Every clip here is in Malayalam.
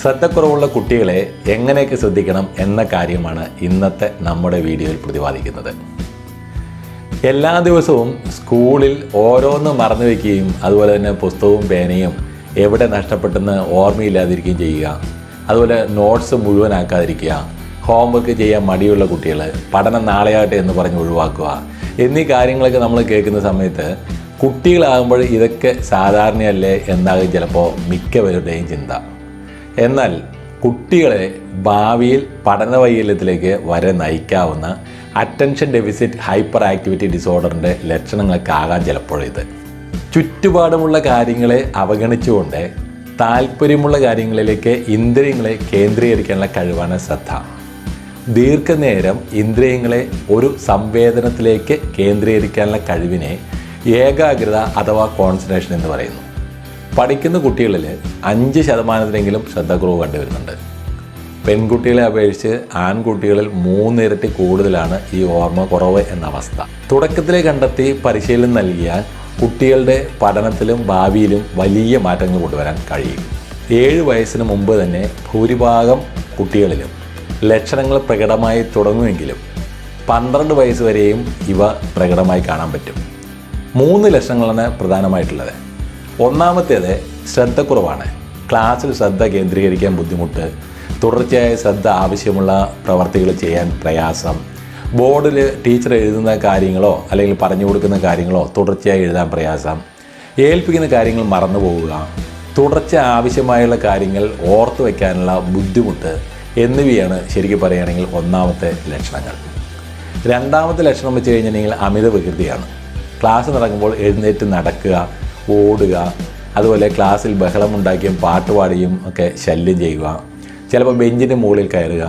ശ്രദ്ധക്കുറവുള്ള കുട്ടികളെ എങ്ങനെയൊക്കെ ശ്രദ്ധിക്കണം എന്ന കാര്യമാണ് ഇന്നത്തെ നമ്മുടെ വീഡിയോയിൽ പ്രതിപാദിക്കുന്നത്. എല്ലാ ദിവസവും സ്കൂളിൽ ഓരോന്ന് മറന്നു വയ്ക്കുകയും അതുപോലെ തന്നെ പുസ്തകവും പേനയും എവിടെ നഷ്ടപ്പെട്ടെന്ന് ഓർമ്മയില്ലാതിരിക്കുകയും ചെയ്യുക. അതുപോലെ നോട്ട്സ് മുഴുവനാക്കാതിരിക്കുക ഹോംവർക്ക് ചെയ്യാൻ മടിയുള്ള കുട്ടികൾ പഠനം നാളെയാകട്ടെ എന്ന് പറഞ്ഞ് ഒഴിവാക്കുക. എന്നീ കാര്യങ്ങളൊക്കെ നമ്മൾ കേൾക്കുന്ന സമയത്ത് കുട്ടികളാകുമ്പോൾ ഇതൊക്കെ സാധാരണയല്ലേ എന്നാകും ചിലപ്പോൾ മിക്കവരുടെയും ചിന്ത. എന്നാൽ കുട്ടികളെ ഭാവിയിൽ പഠന വൈകല്യത്തിലേക്ക് വരെ നയിക്കാവുന്ന അറ്റൻഷൻ ഡെഫിസിറ്റ് ഹൈപ്പർ ആക്ടിവിറ്റി ഡിസോർഡറിന്റെ ലക്ഷണങ്ങളൊക്കെ ആകാൻ ചിലപ്പോഴിത് ചുറ്റുപാടുമുള്ള കാര്യങ്ങളെ അവഗണിച്ചുകൊണ്ട് താല്പര്യമുള്ള കാര്യങ്ങളിലേക്ക് ഇന്ദ്രിയങ്ങളെ കേന്ദ്രീകരിക്കാനുള്ള കഴിവാണ് ശ്രദ്ധ. ദീർഘനേരം ഇന്ദ്രിയങ്ങളെ ഒരു സംവേദനത്തിലേക്ക് കേന്ദ്രീകരിക്കാനുള്ള കഴിവിനെ ഏകാഗ്രത അഥവാ കോൺസെൻട്രേഷൻ എന്ന് പറയുന്നു. പഠിക്കുന്ന കുട്ടികളിൽ അഞ്ച് ശതമാനത്തിനെങ്കിലും ശ്രദ്ധക്കുറവ് കണ്ടുവരുന്നുണ്ട്. പെൺകുട്ടികളെ അപേക്ഷിച്ച് ആൺകുട്ടികളിൽ മൂന്നിരട്ടി കൂടുതലാണ് ഈ ഓർമ്മ കുറവ് എന്ന അവസ്ഥ. തുടക്കത്തിലെ കണ്ടെത്തി പരിശീലനം നൽകിയാൽ കുട്ടികളുടെ പഠനത്തിലും ഭാവിയിലും വലിയ മാറ്റങ്ങൾ കൊണ്ടുവരാൻ കഴിയും. ഏഴ് വയസ്സിന് മുമ്പ് തന്നെ ഭൂരിഭാഗം കുട്ടികളിലും ലക്ഷണങ്ങൾ പ്രകടമായി തുടങ്ങുമെങ്കിലും പന്ത്രണ്ട് വയസ്സ് വരെയും ഇവ പ്രകടമായി കാണാൻ പറ്റും. മൂന്ന് ലക്ഷണങ്ങളാണ് പ്രധാനമായിട്ടുള്ളത്. ഒന്നാമത്തേത് ശ്രദ്ധക്കുറവാണ്. ക്ലാസ്സിൽ ശ്രദ്ധ കേന്ദ്രീകരിക്കാൻ ബുദ്ധിമുട്ട് തുടർച്ചയായ ശ്രദ്ധ ആവശ്യമുള്ള പ്രവർത്തികൾ ചെയ്യാൻ പ്രയാസം ബോർഡിൽ ടീച്ചർ എഴുതുന്ന കാര്യങ്ങളോ അല്ലെങ്കിൽ പറഞ്ഞു കൊടുക്കുന്ന കാര്യങ്ങളോ തുടർച്ചയായി എഴുതാൻ പ്രയാസം ഏൽപ്പിക്കുന്ന കാര്യങ്ങൾ മറന്നു പോവുക തുടർച്ച ആവശ്യമായുള്ള കാര്യങ്ങൾ ഓർത്തു വയ്ക്കാനുള്ള ബുദ്ധിമുട്ട് എന്നിവയാണ് ശരിക്കും പറയുകയാണെങ്കിൽ ഒന്നാമത്തെ ലക്ഷണങ്ങൾ. രണ്ടാമത്തെ ലക്ഷണം വെച്ച് കഴിഞ്ഞിട്ടുണ്ടെങ്കിൽ അമിത വികൃതിയാണ്. ക്ലാസ് നടക്കുമ്പോൾ എഴുന്നേറ്റ് നടക്കുക ഓടുക അതുപോലെ ക്ലാസ്സിൽ ബഹളം ഉണ്ടാക്കിയും പാട്ട് പാട്ടുപാടിയും ഒക്കെ ശല്യം ചെയ്യുക. ചിലപ്പോൾ ബെഞ്ചിന്റെ മുകളിൽ കയറുക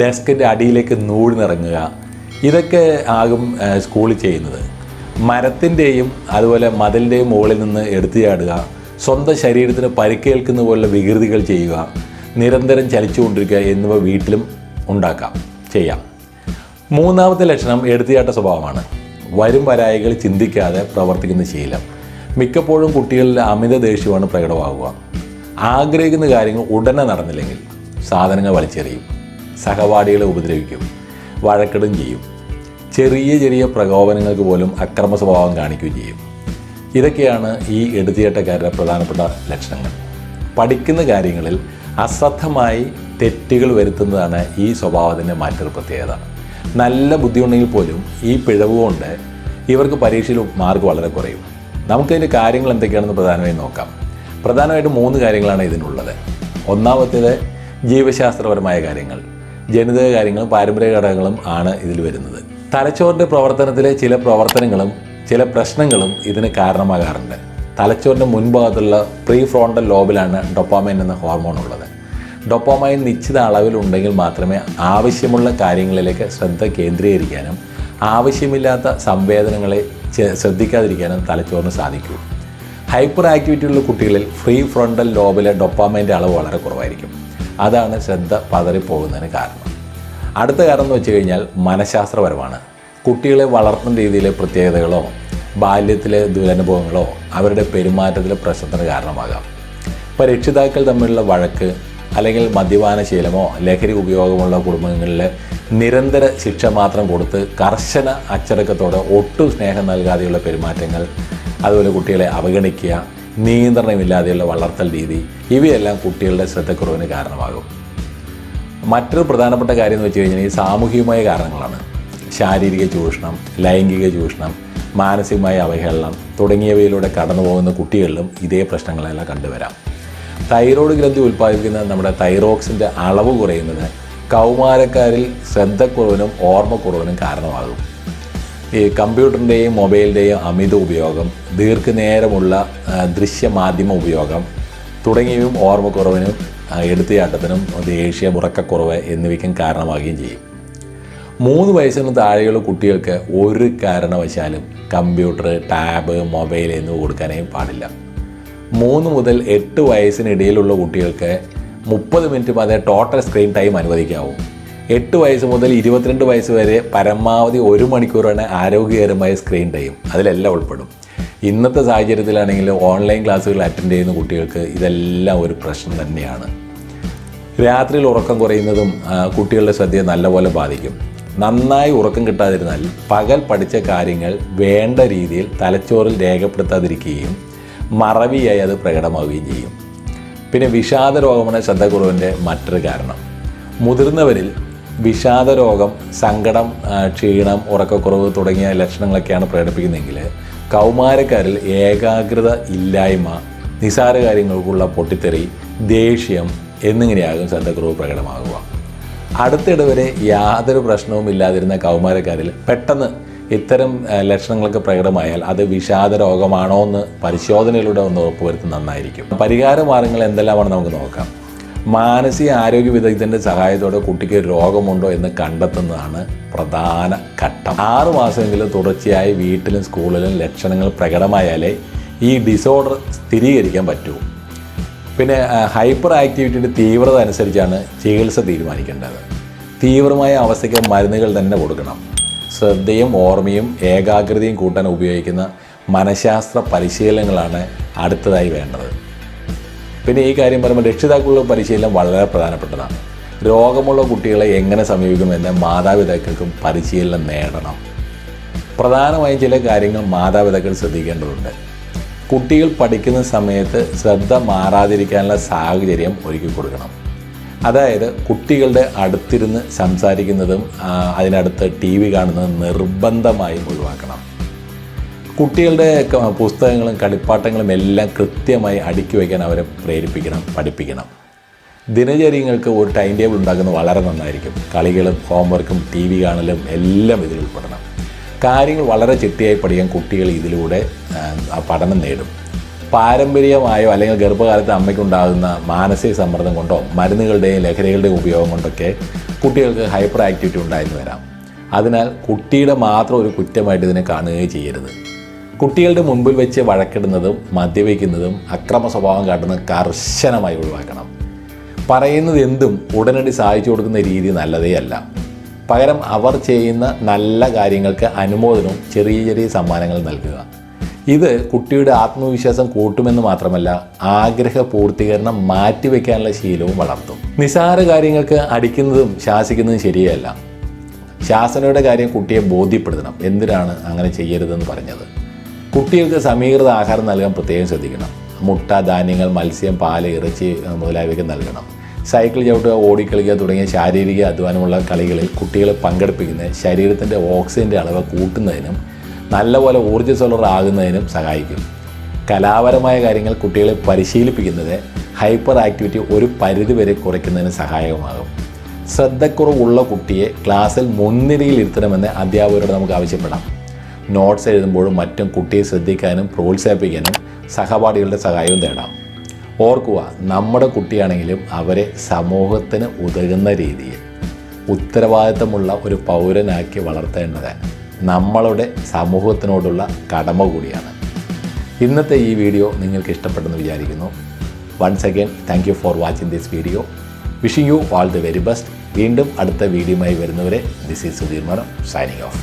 ഡെസ്കിന്റെ അടിയിലേക്ക് നൂഴ്ന്നിറങ്ങുക ഇതൊക്കെ ആകും സ്കൂളിൽ ചെയ്യുന്നത്. മരത്തിന്റെയും അതുപോലെ മതിലിന്റെയും മുകളിൽ നിന്ന് എടുത്തു ചാടുക സ്വന്തം ശരീരത്തിന് പരിക്കേൽക്കുന്ന പോലുള്ള വികൃതികൾ ചെയ്യുക നിരന്തരം ചലിച്ചുകൊണ്ടിരിക്കുക എന്നിവ വീട്ടിലും ഉണ്ടാക്കാം ചെയ്യാം. മൂന്നാമത്തെ ലക്ഷണം എടുത്തുചാട്ട സ്വഭാവമാണ്. വരും വരായികൾ ചിന്തിക്കാതെ പ്രവർത്തിക്കുന്ന ശീലം. മിക്കപ്പോഴും കുട്ടികളിൽ അമിത ദേഷ്യമാണ് പ്രകടമാകുക ആഗ്രഹിക്കുന്ന കാര്യങ്ങൾ ഉടനെ നടന്നില്ലെങ്കിൽ സാധനങ്ങൾ വലിച്ചെറിയും സഹപാഠികളെ ഉപദ്രവിക്കും വഴക്കിടും ചെയ്യും ചെറിയ ചെറിയ പ്രകോപനങ്ങൾക്ക് പോലും അക്രമ സ്വഭാവം കാണിക്കുകയും ചെയ്യും. ഇതൊക്കെയാണ് ഈ എടുത്തിയേട്ടക്കാരുടെ പ്രധാനപ്പെട്ട ലക്ഷണങ്ങൾ. പഠിക്കുന്ന കാര്യങ്ങളിൽ അശ്രദ്ധമായി തെറ്റുകൾ വരുത്തുന്നതാണ് ഈ സ്വഭാവത്തിന്റെ മറ്റൊരു പ്രത്യേകത. നല്ല ബുദ്ധിയുണ്ടെങ്കിൽ പോലും ഈ പിഴവുകൊണ്ട് ഇവർക്ക് പരീക്ഷയിൽ മാർക്ക് വളരെ കുറയും. നമുക്കതിന്റെ കാര്യങ്ങൾ എന്തൊക്കെയാണെന്ന് പ്രധാനമായും നോക്കാം. പ്രധാനമായിട്ടും മൂന്ന് കാര്യങ്ങളാണ് ഇതിനുള്ളത്. ഒന്നാമത്തേത് ജീവശാസ്ത്രപരമായ കാര്യങ്ങൾ. ജനിതക കാര്യങ്ങളും പാരമ്പര്യ ഘടകങ്ങളും ആണ് ഇതിൽ വരുന്നത്. തലച്ചോറിന്റെ പ്രവർത്തനത്തിലെ ചില പ്രവർത്തനങ്ങളും ചില പ്രശ്നങ്ങളും ഇതിന് കാരണമാകാറുണ്ട്. തലച്ചോറിന്റെ മുൻഭാഗത്തുള്ള പ്രീ ഫ്രോണ്ടൽ ലോബിലാണ് ഡൊപ്പാമൈൻ എന്ന ഹോർമോൺ ഉള്ളത്. ഡൊപ്പാമൈൻ നിശ്ചിത അളവിലുണ്ടെങ്കിൽ മാത്രമേ ആവശ്യമുള്ള കാര്യങ്ങളിലേക്ക് ശ്രദ്ധ കേന്ദ്രീകരിക്കാനും ആവശ്യമില്ലാത്ത സംവേദനങ്ങളെ ശ്രദ്ധിക്കാതിരിക്കാനും തലച്ചോറിന് സാധിക്കൂ. ഹൈപ്പർ ആക്ടിവിറ്റി ഉള്ള കുട്ടികളിൽ ഫ്രീ ഫ്രണ്ടൽ ലോബിലെ ഡൊപ്പാമൈന്റെ അളവ് വളരെ കുറവായിരിക്കും. അതാണ് ശ്രദ്ധ പതറിപ്പോകുന്നതിന് കാരണം. അടുത്ത കാരണം എന്ന് വെച്ച് കഴിഞ്ഞാൽ മനഃശാസ്ത്രപരമാണ്. കുട്ടികളെ വളർത്തുന്ന രീതിയിലെ പ്രത്യേകതകളോ ബാല്യത്തിലെ ദുരനുഭവങ്ങളോ അവരുടെ പെരുമാറ്റത്തിലെ പ്രശ്നത്തിന് കാരണമാകാം. ഇപ്പോൾ രക്ഷിതാക്കൾ തമ്മിലുള്ള വഴക്ക് അല്ലെങ്കിൽ മദ്യപാന ശീലമോ ലഹരി ഉപയോഗമുള്ള കുടുംബങ്ങളിൽ നിരന്തര ശിക്ഷ മാത്രം കൊടുത്ത് കർശന അച്ചടക്കത്തോടെ ഒട്ടും സ്നേഹം നൽകാതെയുള്ള പെരുമാറ്റങ്ങൾ അതുപോലെ കുട്ടികളെ അവഗണിക്കുക നിയന്ത്രണമില്ലാതെയുള്ള വളർത്തൽ രീതി ഇവയെല്ലാം കുട്ടികളുടെ ശ്രദ്ധക്കുറവിന് കാരണമാകും. മറ്റൊരു പ്രധാനപ്പെട്ട കാര്യം എന്ന് വെച്ച് കഴിഞ്ഞാൽ ഈ സാമൂഹികമായ കാരണങ്ങളാണ്. ശാരീരിക ചൂഷണം ലൈംഗിക ചൂഷണം മാനസികമായ അവഹേളനം തുടങ്ങിയവയിലൂടെ കടന്നു പോകുന്ന കുട്ടികളിലും ഇതേ പ്രശ്നങ്ങളെല്ലാം കണ്ടുവരാം. തൈറോയ്ഡ് ഗ്രന്ഥി ഉൽപ്പാദിപ്പിക്കുന്ന നമ്മുടെ തൈറോക്സിന്റെ അളവ് കുറയുന്നത് കൗമാരക്കാരിൽ ശ്രദ്ധക്കുറവിനും ഓർമ്മക്കുറവിനും കാരണമാകും. ഈ കമ്പ്യൂട്ടറിന്റെയും മൊബൈലിന്റെയും അമിത ഉപയോഗം ദീർഘനേരമുള്ള ദൃശ്യ ദൃശ്യമാധ്യമ ഉപയോഗം തുടങ്ങിയവയും ഓർമ്മക്കുറവിനും എടുത്തുചാട്ടത്തിനും ദേഷ്യ ഉറക്കക്കുറവ് എന്നിവയ്ക്കും കാരണമാകുകയും ചെയ്യും. മൂന്ന് വയസ്സിന് താഴെയുള്ള കുട്ടികൾക്ക് ഒരു കാരണവശാലും കമ്പ്യൂട്ടർ ടാബ് മൊബൈൽ എന്നിവ കൊടുക്കാനേ പാടില്ല. മൂന്ന് മുതൽ എട്ട് വയസ്സിനിടയിലുള്ള കുട്ടികൾക്ക് മുപ്പത് മിനിറ്റ് മാത്രമേ ടോട്ടൽ സ്ക്രീൻ ടൈം അനുവദിക്കാവൂ. എട്ട് വയസ്സ് മുതൽ ഇരുപത്തിരണ്ട് വയസ്സ് വരെ പരമാവധി ഒരു മണിക്കൂറാണ് ആരോഗ്യകരമായ സ്ക്രീൻ ടൈം അതിലെല്ലാം ഉൾപ്പെടും. ഇന്നത്തെ സാഹചര്യത്തിലാണെങ്കിൽ ഓൺലൈൻ ക്ലാസ്സുകൾ അറ്റൻഡ് ചെയ്യുന്ന കുട്ടികൾക്ക് ഇതെല്ലാം ഒരു പ്രശ്നം തന്നെയാണ്. രാത്രിയിൽ ഉറക്കം കുറയുന്നതും കുട്ടികളുടെ ശ്രദ്ധയെ നല്ലപോലെ ബാധിക്കും. നന്നായി ഉറക്കം കിട്ടാതിരുന്നാൽ പകൽ പഠിച്ച കാര്യങ്ങൾ വേണ്ട രീതിയിൽ തലച്ചോറിൽ രേഖപ്പെടുത്താതിരിക്കുകയും മറവിയായി അത് പ്രകടമാവുകയും ചെയ്യും. പിന്നെ വിഷാദ രോഗമാണ് ശ്രദ്ധക്കുറവിന്റെ മറ്റൊരു കാരണം. മുതിർന്നവരിൽ വിഷാദ രോഗം സങ്കടം ക്ഷീണം ഉറക്കക്കുറവ് തുടങ്ങിയ ലക്ഷണങ്ങളൊക്കെയാണ് പ്രകടിപ്പിക്കുന്നതെങ്കിൽ കൗമാരക്കാരിൽ ഏകാഗ്രത ഇല്ലായ്മ നിസാര കാര്യങ്ങൾക്കുള്ള പൊട്ടിത്തെറി ദേഷ്യം എന്നിങ്ങനെയാകും ശ്രദ്ധക്കുറവ് പ്രകടമാകുക. അടുത്തിടെ വരെ യാതൊരു പ്രശ്നവും ഇല്ലാതിരുന്ന കൗമാരക്കാരിൽ പെട്ടെന്ന് ഇത്തരം ലക്ഷണങ്ങളൊക്കെ പ്രകടമായാൽ അത് വിഷാദ രോഗമാണോ എന്ന് പരിശോധനയിലൂടെ ഒന്ന് ഉറപ്പുവരുത്തുന്നത് നന്നായിരിക്കും. പരിഹാര മാർഗങ്ങൾ എന്തെല്ലാമാണ് നമുക്ക് നോക്കാം. മാനസിക ആരോഗ്യ വിദഗ്ധന്റെ സഹായത്തോടെ കുട്ടിക്ക് രോഗമുണ്ടോ എന്ന് കണ്ടെത്തുന്നതാണ് പ്രധാന ഘട്ടം. ആറ് മാസമെങ്കിലും തുടർച്ചയായി വീട്ടിലും സ്കൂളിലും ലക്ഷണങ്ങൾ പ്രകടമായാലേ ഈ ഡിസോർഡർ സ്ഥിരീകരിക്കാൻ പറ്റൂ. പിന്നെ ഹൈപ്പർ ആക്ടിവിറ്റിയുടെ തീവ്രത അനുസരിച്ചാണ് ചികിത്സ തീരുമാനിക്കേണ്ടത്. തീവ്രമായ അവസ്ഥയ്ക്ക് മരുന്നുകൾ തന്നെ കൊടുക്കണം. ശ്രദ്ധയും ഓർമ്മയും ഏകാഗ്രതയും കൂട്ടാൻ ഉപയോഗിക്കുന്ന മനഃശാസ്ത്ര പരിശീലനങ്ങളാണ് അടുത്തതായി വേണ്ടത്. പിന്നെ ഈ കാര്യം പറയുമ്പോൾ രക്ഷിതാക്കളുടെ പരിശീലനം വളരെ പ്രധാനപ്പെട്ടതാണ്. രോഗമുള്ള കുട്ടികളെ എങ്ങനെ സമീപിക്കുമെന്ന് മാതാപിതാക്കൾക്കും പരിശീലനം നേടണം. പ്രധാനമായും ചില കാര്യങ്ങൾ മാതാപിതാക്കൾ ശ്രദ്ധിക്കേണ്ടതുണ്ട്. കുട്ടികൾ പഠിക്കുന്ന സമയത്ത് ശ്രദ്ധ മാറാതിരിക്കാനുള്ള സാഹചര്യം ഒരുക്കി കൊടുക്കണം. അതായത് കുട്ടികളുടെ അടുത്തിരുന്ന് സംസാരിക്കുന്നതും അതിനടുത്ത് ടി വി കാണുന്നതും നിർബന്ധമായും ഒഴിവാക്കണം. കുട്ടികളുടെ പുസ്തകങ്ങളും കളിപ്പാട്ടങ്ങളും എല്ലാം കൃത്യമായി അടുക്കി വയ്ക്കാൻ അവരെ പ്രേരിപ്പിക്കണം പഠിപ്പിക്കണം. ദിനചര്യങ്ങൾക്ക് ഒരു ടൈം ടേബിൾ ഉണ്ടാക്കുന്നത് വളരെ നന്നായിരിക്കും. കളികളും ഹോംവർക്കും ടി വി കാണലും എല്ലാം ഇതിൽ ഉൾപ്പെടണം. കാര്യങ്ങൾ വളരെ ചിട്ടയായി പഠിക്കാൻ കുട്ടികൾ ഇതിലൂടെ പഠനം നേടും. പാരമ്പര്യമായോ അല്ലെങ്കിൽ ഗർഭകാലത്ത് അമ്മയ്ക്കുണ്ടാകുന്ന മാനസിക സമ്മർദ്ദം കൊണ്ടോ മരുന്നുകളുടെയും ലഹരികളുടെയും ഉപയോഗം കൊണ്ടൊക്കെ കുട്ടികൾക്ക് ഹൈപ്പർ ആക്ടിവിറ്റി ഉണ്ടായെന്ന് വരാം. അതിനാൽ കുട്ടിയുടെ മാത്രം ഒരു കുറ്റമായിട്ട് ഇതിനെ കാണുകയും ചെയ്യരുത്. കുട്ടികളുടെ മുൻപിൽ വെച്ച് വഴക്കിടുന്നതും മദ്യപിക്കുന്നതും അക്രമ സ്വഭാവം കാട്ടുന്നതും കർശനമായി ഒഴിവാക്കണം. പറയുന്നത് എന്തും ഉടനടി സഹായിച്ചു കൊടുക്കുന്ന രീതി നല്ലതേ അല്ല. പകരം അവർ ചെയ്യുന്ന നല്ല കാര്യങ്ങൾക്ക് അനുമോദനവും ചെറിയ ചെറിയ സമ്മാനങ്ങൾ നൽകുക. ഇത് കുട്ടിയുടെ ആത്മവിശ്വാസം കൂട്ടുമെന്ന് മാത്രമല്ല ആഗ്രഹ പൂർത്തീകരണം മാറ്റിവെക്കാനുള്ള ശീലവും വളർത്തും. നിസാര കാര്യങ്ങൾക്ക് അടിക്കുന്നതും ശാസിക്കുന്നതും ശരിയല്ല. ശാസനയുടെ കാര്യം കുട്ടിയെ ബോധ്യപ്പെടുത്തണം. എന്തിനാണ് അങ്ങനെ ചെയ്യരുതെന്ന് പറഞ്ഞത്? കുട്ടികൾക്ക് സമീകൃത ആഹാരം നൽകാൻ പ്രത്യേകം ശ്രദ്ധിക്കണം. മുട്ട ധാന്യങ്ങൾ മത്സ്യം പാൽ ഇറച്ചി മുതലായവയൊക്കെ നൽകണം. സൈക്കിൾ ചവിട്ടുക ഓടിക്കളിക്കുക തുടങ്ങിയ ശാരീരിക അധ്വാനമുള്ള കളികളിൽ കുട്ടികളെ പങ്കെടുപ്പിക്കുന്നത് ശരീരത്തിന്റെ ഓക്സിജന്റെ അളവ് കൂട്ടുന്നതിനും നല്ലപോലെ ഊർജസ്വലറാകുന്നതിനും സഹായിക്കും. കലാപരമായ കാര്യങ്ങൾ കുട്ടികളെ പരിശീലിപ്പിക്കുന്നത് ഹൈപ്പർ ആക്ടിവിറ്റി ഒരു പരിധിവരെ കുറയ്ക്കുന്നതിന് സഹായകമാകും. ശ്രദ്ധക്കുറവുള്ള കുട്ടിയെ ക്ലാസ്സിൽ മുൻനിരയിൽ ഇരുത്തണമെന്ന് അധ്യാപകരോട് നമുക്ക് ആവശ്യപ്പെടാം. നോട്ട്സ് എഴുതുമ്പോഴും മറ്റും കുട്ടിയെ ശ്രദ്ധിക്കാനും പ്രോത്സാഹിപ്പിക്കാനും സഹപാഠികളുടെ സഹായവും തേടാം. ഓർക്കുക നമ്മുടെ കുട്ടിയാണെങ്കിലും അവരെ സമൂഹത്തിന് ഉതകുന്ന രീതിയിൽ ഉത്തരവാദിത്തമുള്ള ഒരു പൗരനാക്കി വളർത്തേണ്ടത് നമ്മളുടെ സമൂഹത്തിനോടുള്ള കടമ കൂടിയാണ്. ഇന്നത്തെ ഈ വീഡിയോ നിങ്ങൾക്ക് ഇഷ്ടപ്പെട്ടെന്ന് വിചാരിക്കുന്നു. Once again thank you for watching this video wishing you all the very best വീണ്ടും അടുത്ത വീഡിയോയുമായി വരുന്നവരെ ദിസ് ഈസ് സുധീർ മരം സൈനിങ് ഓഫ്